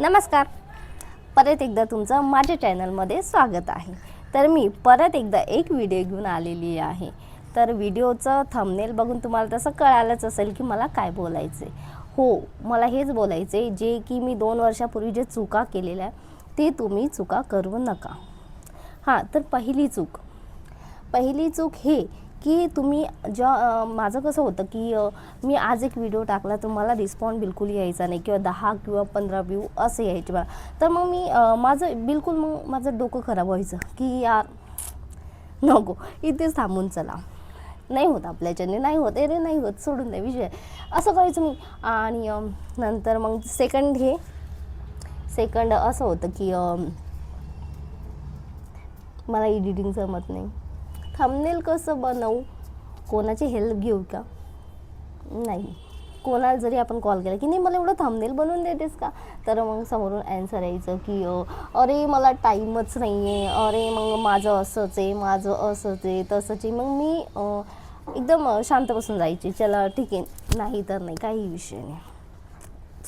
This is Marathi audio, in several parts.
नमस्कार. परत एकदा तुमचं माझ्या चॅनलमध्ये स्वागत आहे. तर मी परत एकदा एक व्हिडिओ घेऊन आलेली आहे. तर व्हिडिओचं थंबनेल बघून तुम्हाला तसं कळालंच असेल की मला काय बोलायचं आहे. हो मला हेच बोलायचं आहे जे की मी दोन वर्षापूर्वी जे चुका केलेल्या आहे ते तुम्ही चुका करू नका. हां तर पहिली चूक. पहिली चूक हे की तुम्ही ज्या माझं कसं होतं की मी आज एक व्हिडिओ टाकला तर मला रिस्पॉन्ड बिलकुल यायचा नाही किंवा दहा किंवा पंधरा व्ह्यू असं यायचे मला. तर मग मी माझं बिलकुल मग माझं डोकं खराब व्हायचं की यार नको इथेच थांबून चला. नाही होत आपल्याच्याने नाही होत अरे नाही होत सोडून द्या विषय. असं करायचं मी. आणि नंतर मग सेकंड हे सेकंड असं होतं की मला एडिटिंग जमत नाही. थंबनेल कसं बनवू? कोणाची हेल्प घेऊ का? नाही. कोणाला जरी आपण कॉल केला की नाही मला एवढं थंबनेल बनवून देतेस का? तर मग समोरून ॲन्सर यायचं की अरे मला टाईमच नाही आहे अरे मग माझं असंच आहे माझं असंच आहे तसंच आहे. मग मी एकदम शांत बसून जायची. चला ठीक आहे. नाही तर नाही काही विषय नाही.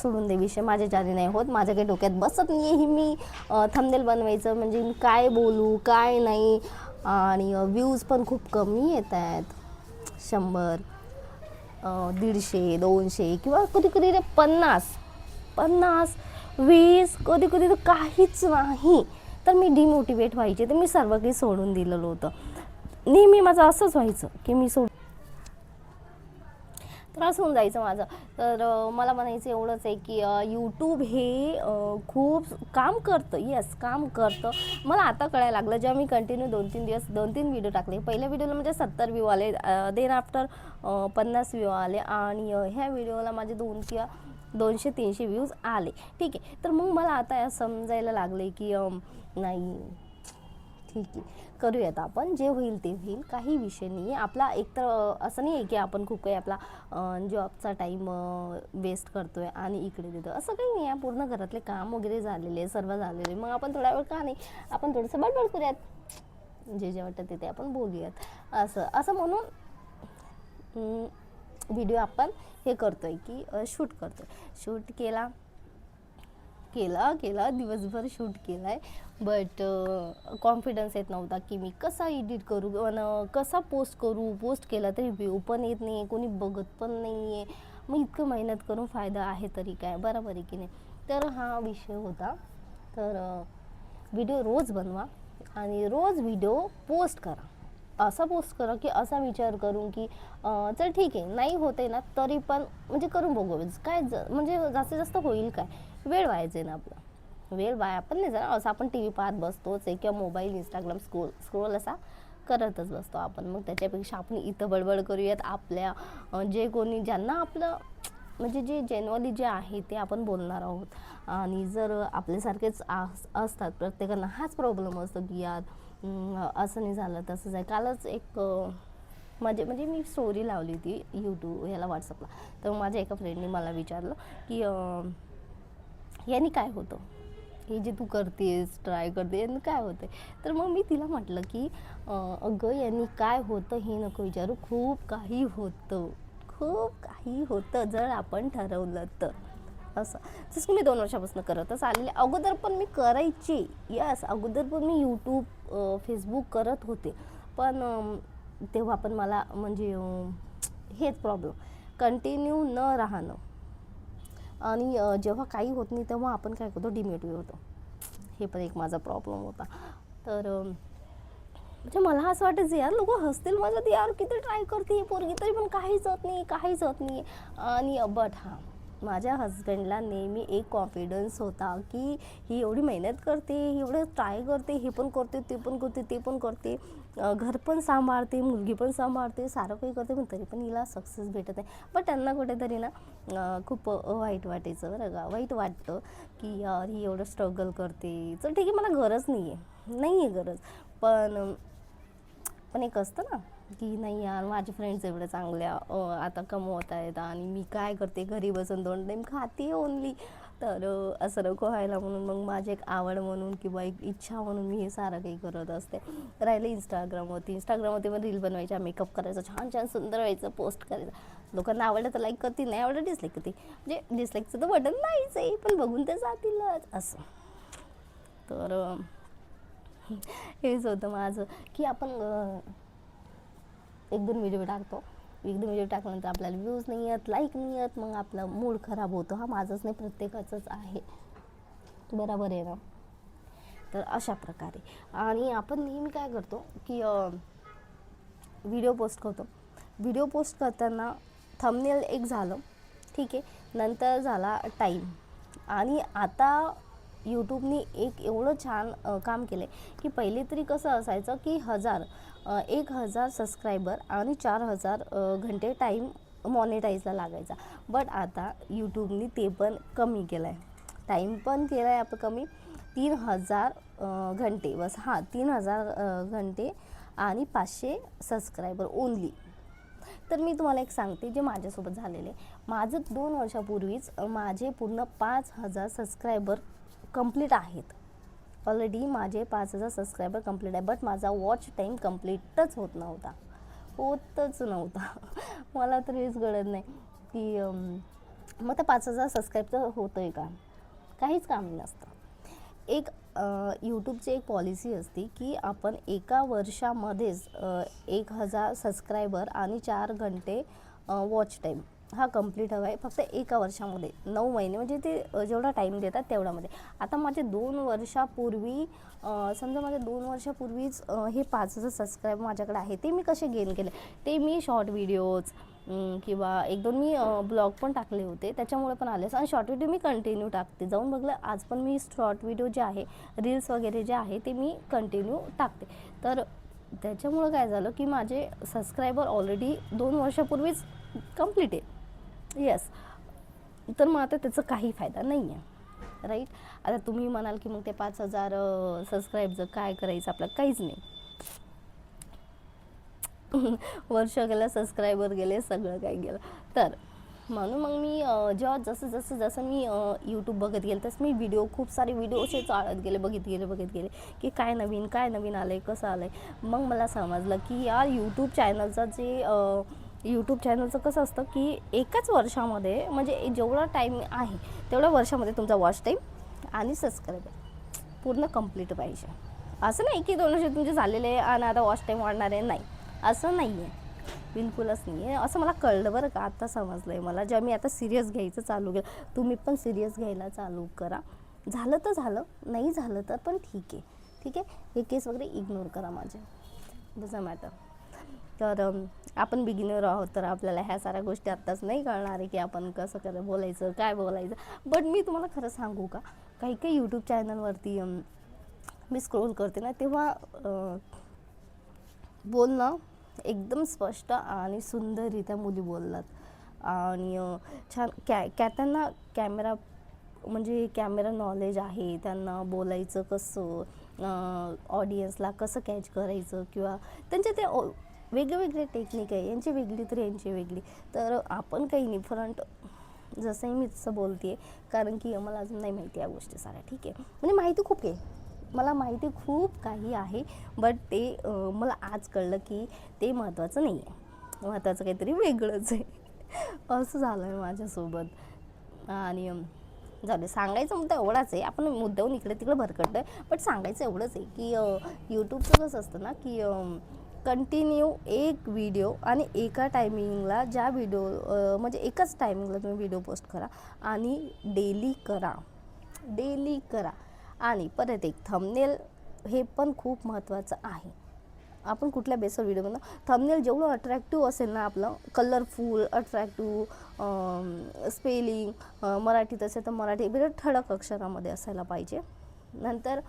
सोडून दे विषय. माझ्या जारी नाही होत. माझ्या काही डोक्यात बसत नाही ही मी थंबनेल बनवायचं. म्हणजे मी काय बोलू काय नाही? आणि व्ह्यूज पण खूप कमी येत आहेत. शंभर दीडशे दोनशे किंवा कधी कधी ते पन्नास पन्नास वीस कधी कधी तर काहीच नाही. तर मी डिमोटिवेट व्हायचे. तर मी सर्व काही सोडून दिलेलं होतं. नेहमी माझं असंच व्हायचं की मी सोड त्रास होऊन जायचं माझं. तर मला म्हणायचं एवढंच आहे की यूट्यूब हे खूप काम करतं. येस काम करतं. मला आता कळायला लागलं जेव्हा मी कंटिन्यू दोन तीन दिवस दोन तीन व्हिडिओ टाकले. पहिल्या व्हिडिओला म्हणजे सत्तर व्ह्यू आले देन आफ्टर पन्नास व्ह्यू आले आणि ह्या व्हिडिओला माझे दोन किंवा दोनशे तीनशे व्ह्यूज आले. ठीक आहे. तर मग मला आता समजायला लागले की नाही ठीक आहे. करूयात आपण. जे होईल ते होईल. काही विषय नाही आहे आपला एकतर असं नाही आहे की आपण खूप काही आपला जॉबचा टाईम वेस्ट करतो आहे आणि इकडे देतो असं काही नाही आहे पूर्ण घरातले काम वगैरे झालेले सर्व झालेले. मग आपण थोडा वेळ का नाही आपण थोडंसं बडबड करूयात. जे जे वाटतं ते आपण बोलूयात. असं असं म्हणून व्हिडिओ आपण हे करतो आहे की शूट करतो आहे शूट केला केला केला दिवसभर शूट केला आहे बट कॉन्फिडन्स येत नव्हता की मी कसा एडिट करू अन कसा पोस्ट करू? पोस्ट केला तरी व्ह्यू पण येत नाही आहे कोणी बघत पण नाही आहे मग इतकं मेहनत करून फायदा आहे तरी काय? बरोबर आहे की नाही? तर हा विषय होता. तर व्हिडिओ रोज बनवा आणि रोज व्हिडिओ पोस्ट करा. असा पोस्ट करा की असा विचार करून की चल ठीक आहे नाही होते ना तरी पण म्हणजे करून बघू. काय ज म्हणजे जास्तीत जास्त होईल काय? वेळ व्हायचे ना आपला. वेळ वाया पण नाही जाणार. असं आपण टी व्ही पाहत बसतोच आहे किंवा मोबाईल इंस्टाग्राम स्क्रोल स्क्रोल असा करतच बसतो आपण. मग त्याच्यापेक्षा आपण इथं बडबड करूयात. आपल्या जे कोणी ज्यांना आपलं म्हणजे जे जेन्युअली जे आहे ते आपण बोलणार आहोत. आणि जर आपल्यासारखेच आस- असतात प्रत्येकांना हाच प्रॉब्लेम असतो की यार असं नाही झालं तसंच आहे. कालच एक माझे म्हणजे मी स्टोरी लावली होती यूट्यूब ह्याला व्हॉट्सअपला तर माझ्या एका फ्रेंडने मला विचारलं की याने काय होतं? हे जे तू करतेस ट्राय करते यांनी काय होतं तर मग मी तिला म्हटलं की अगं यांनी काय होतं हे नको विचारू. खूप काही होतं. खूप काही होतं जर आपण ठरवलं तर. असं. जसं की मी दोन वर्षापासून करतच आलेले. अगोदर पण मी करायची. यस अगोदर पण मी यूट्यूब फेसबुक करत होते. पण तेव्हा पण मला म्हणजे हेच प्रॉब्लेम कंटिन्यू न राहणं. आणि जेव्हा काही होत नाही तेव्हा आपण काय करतो? डिमेटिव्ह होतो हे पण एक माझा प्रॉब्लेम होता. तर म्हणजे मला असं वाटायचं यार लोक हसतील माझ्यात यार किती ट्राय करते ही पोरगी तरी पण काहीच होत नाही काहीच होत नाही. आणि बट हां माझ्या हस्बंडला नेहमी एक कॉन्फिडन्स होता की ही एवढी मेहनत करते ही एवढं ट्राय करते हे पण करते ते पण करते ते पण करते. घर पण सांभाळते मुलगी पण सांभाळते सारं काही करते पण तरी पण हिला सक्सेस भेटत नाही. पण त्यांना कुठेतरी ना खूप वाईट वाटायचं बरं का. वाईट वाटतं की यार ही एवढं स्ट्रगल करते. चल ठीक आहे मला गरज नाही आहे नाही आहे गरज. पण पण एक असतं ना की नाही यार माझे फ्रेंड्स एवढ्या चांगल्या आता कमवत आहेत आणि मी काय करते? घरी बसून दोन टाईम खाते ओनली तर असं नको व्हायला म्हणून मग माझी एक आवड म्हणून किंवा एक इच्छा म्हणून मी हे सारं काही करत असते. राहिलं इंस्टाग्रामवरती इंस्टाग्रामवरती पण रील बनवायच्या मेकअप करायचं छान छान सुंदर व्हायचं पोस्ट करायचं. लोकांना आवडलं तर लाईक करतील नाही आवडलं डिसलाईक करते म्हणजे डिसलाईकचं तर बटन नाहीच आहे पण बघून ते जातीलच असं. तर हेच होतं माझं. की आपण एक दोन व्हिडिओ टाकतो. एक दोन व्हिडिओ टाकल्यानंतर आपल्याला व्ह्यूज नाही येत लाईक नाही येत मग आपला मूड खराब होतो. हा माझाच नाही प्रत्येकाचंच आहे. बरोबर आहे ना? तर अशा प्रकारे. आणि आपण नेहमी काय करतो की व्हिडिओ पोस्ट करतो. व्हिडिओ पोस्ट करताना थंबनेल एक झालं ठीक आहे. नंतर झाला टाईम आणि आता यूट्यूबनी एक एवढं छान काम केलं आहे की पहिले तरी कसं असायचं की हजार एक हजार सबस्क्रायबर आणि चार हजार घंटे टाईम मॉनिटाईजला लागायचा. बट आता यूट्यूबनी ते पण कमी केलं आहे टाईम पण केला आहे आपण कमी. तीन हजार घंटे बस. हां तीन हजार घंटे आणि पाचशे सबस्क्रायबर ओनली तर मी तुम्हाला एक सांगते जे माझ्यासोबत झालेले. माझं दोन वर्षापूर्वीच माझे पूर्ण पाच हजार सबस्क्रायबर कंप्लीट आहेत. ऑलरेडी माझे पाच हजार सबस्क्रायबर कंप्लीट आहे बट माझा वॉच टाईम कंप्लीटच होत नव्हता. होतच नव्हता. मला तर हेच कळत नाही की मग ते पाच हजार सबस्क्राईबचं होतं आहे का? काहीच काम नसतं. एक यूट्यूबची एक पॉलिसी असते की आपण एका वर्षामध्येच एक हजार सबस्क्रायबर आणि चार घंटे वॉच टाईम हा कंप्लीट हवा आहे. फक्त एका वर्षामध्ये नऊ महिने. म्हणजे ते जेवढा टाईम देतात तेवढ्यामध्ये आता माझे दोन वर्षापूर्वी समजा माझ्या दोन वर्षापूर्वीच हे पाच हजार सबस्क्राईब माझ्याकडे आहे. ते मी कसे गेन केले? ते मी शॉर्ट व्हिडिओज किंवा एक दोन मी ब्लॉग पण टाकले होते. त्याच्यामुळे पण आले आणि शॉर्ट व्हिडिओ मी कंटिन्यू टाकते. जाऊन बघलं आज पण मी शॉर्ट व्हिडिओ जे आहे रील्स वगैरे जे आहे ते मी कंटिन्यू टाकते. तर त्याच्यामुळं काय झालं की माझे सबस्क्रायबर ऑलरेडी दोन वर्षापूर्वीच कंप्लीट आहे येस तर मग आता त्याचा काही फायदा नाही आहे राईट आता तुम्ही म्हणाल की मग ते पाच हजार सबस्क्राईबचं काय करायचं? आपलं काहीच नाही. वर्ष गेलं सबस्क्रायबर गेले सगळं काही गेलं. तर म्हणून मग मी जेव्हा जसं जसं जसं मी यूट्यूब बघत गेले तसं मी व्हिडिओ खूप सारे व्हिडिओ असे चाळत गेले बघित गेले बघत गेले की काय नवीन काय नवीन आलं आहे कसं आलं आहे मग मला समजलं की यार यूट्यूब चॅनलचं जे यूट्यूब चॅनलचं कसं असतं की एकाच वर्षामध्ये म्हणजे जेवढा टाईम आहे तेवढ्या वर्षामध्ये तुमचा वॉच टाईम आणि सबस्क्रायबर पूर्ण कंप्लीट पाहिजे. असं नाही की दोन वर्ष तुमचे झालेले आहे आणि आता वॉच टाईम वाढणार आहे. नाही. असं नाही आहे बिलकुलच नाही आहे असं मला कळलं बरं का. आता समजलं आहे मला. जेव्हा मी आता सिरियस घ्यायचं चालू केलं तुम्ही पण सिरियस घ्यायला चालू करा. झालं तर झालं नाही झालं तर पण ठीक आहे. ठीक आहे? हे केस वगैरे इग्नोर करा माझे. डझन मॅटर तर आपण बिगिनर आहोत तर आपल्याला ह्या साऱ्या गोष्टी आत्ताच नाही कळणार आहे की आपण कसं कर बोलायचं काय बोलायचं. बट मी तुम्हाला खरं सांगू का? काही काही यूट्यूब चॅनलवरती मी स्क्रोल करते ना तेव्हा बोलणं एकदम स्पष्ट आणि सुंदररित्या मुली बोलतात. आणि छान कॅ कॅ त्यांना कॅमेरा म्हणजे कॅमेरा नॉलेज आहे त्यांना बोलायचं कसं ऑडियन्सला कसं कॅच करायचं किंवा त्यांच्या ते वेगवेगळे टेक्निक आहे. यांची वेगळी तर यांची वेगळी. तर आपण काही नाही फ्रंट जसंही मी तसं बोलते कारण की मला अजून नाही माहिती या गोष्टी साऱ्या. ठीक आहे? म्हणजे माहिती खूप आहे. मला माहिती खूप काही आहे बट ते मला आज कळलं की ते महत्त्वाचं नाही आहे महत्त्वाचं काहीतरी वेगळंच आहे. असं झालं आहे माझ्यासोबत. आणि झालं सांगायचं मुद्दा एवढाच आहे. आपण मुद्द्याहून इकडे तिकडे भरकटतो आहे बट सांगायचं एवढंच आहे की यूट्यूबचं कसं असतं ना की कंटिन्यू एक व्हिडिओ आणि एका टायमिंगला ज्या व्हिडिओ म्हणजे एकाच टायमिंगला तुम्ही व्हिडिओ पोस्ट करा आणि डेली करा. डेली करा. आणि परत एक थंबनेल हे पण खूप महत्त्वाचं आहे. आपण कुठल्या बेसवर व्हिडिओ बनव थंबनेल जेवढं अट्रॅक्टिव्ह असेल ना आपलं कलरफुल अट्रॅक्टिव्ह स्पेलिंग मराठीत असेल तर मराठी बिलट ठळक अक्षरामध्ये असायला पाहिजे. नंतर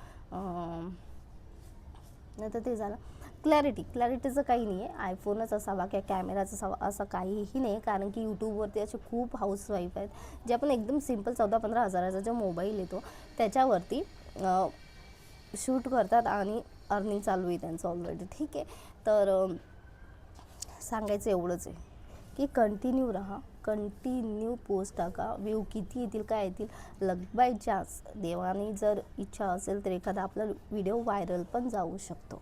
नंतर ते झालं. क्लॅरिटी क्लॅरिटीचं काही नाही आहे. आयफोनच असावा किंवा कॅमेराच असावा असं काहीही नाही कारण की यूट्यूबवरती असे खूप हाऊसवाईफ आहेत जे आपण एकदम सिंपल चौदा पंधरा हजाराचा जो मोबाईल येतो त्याच्यावरती शूट करतात आणि अर्निंग चालू आहे त्यांचं ऑलरेडी ठीक आहे? तर सांगायचं एवढंच आहे की कंटिन्यू राहा. कंटिन्यू पोस्ट टाका. व्ह्यू किती येतील काय येतील? लग बाय चान्स देवाने जर इच्छा असेल तर एखादा आपला व्हिडिओ व्हायरल पण जाऊ शकतो.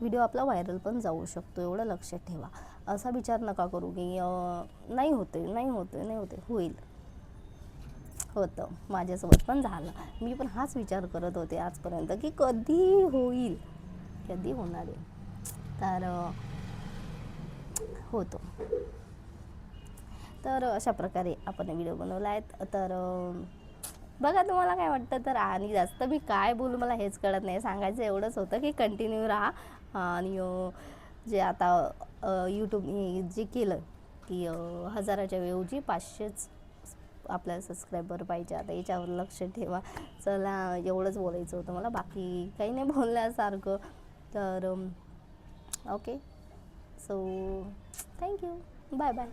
व्हिडिओ आपला व्हायरल पण जाऊ शकतो एवढं लक्षात ठेवा. असा विचार नका करू की नाही होते नाही होते नाही होते होईल. होतं. माझ्यासोबत पण झालं. मी पण हाच विचार करत होते आजपर्यंत की कधी होईल? कधी होणार आहे? तर होतो. तर अशा प्रकारे आपण व्हिडिओ बनवला आहेत तर बघा तुम्हाला काय वाटतं? तर आणि जास्त मी काय बोलू? मला हेच कळत नाही. सांगायचं एवढंच होतं की कंटिन्यू राहा. आणि जे आता यूट्यूबने जे केलं की हजाराच्या ऐवजी पाचशेच आपल्याला सबस्क्रायबर पाहिजे. आता याच्यावर लक्ष ठेवा. चला एवढंच बोलायचं होतं मला. बाकी काही नाही बोलण्यासारखं तर okay. So thank you bye bye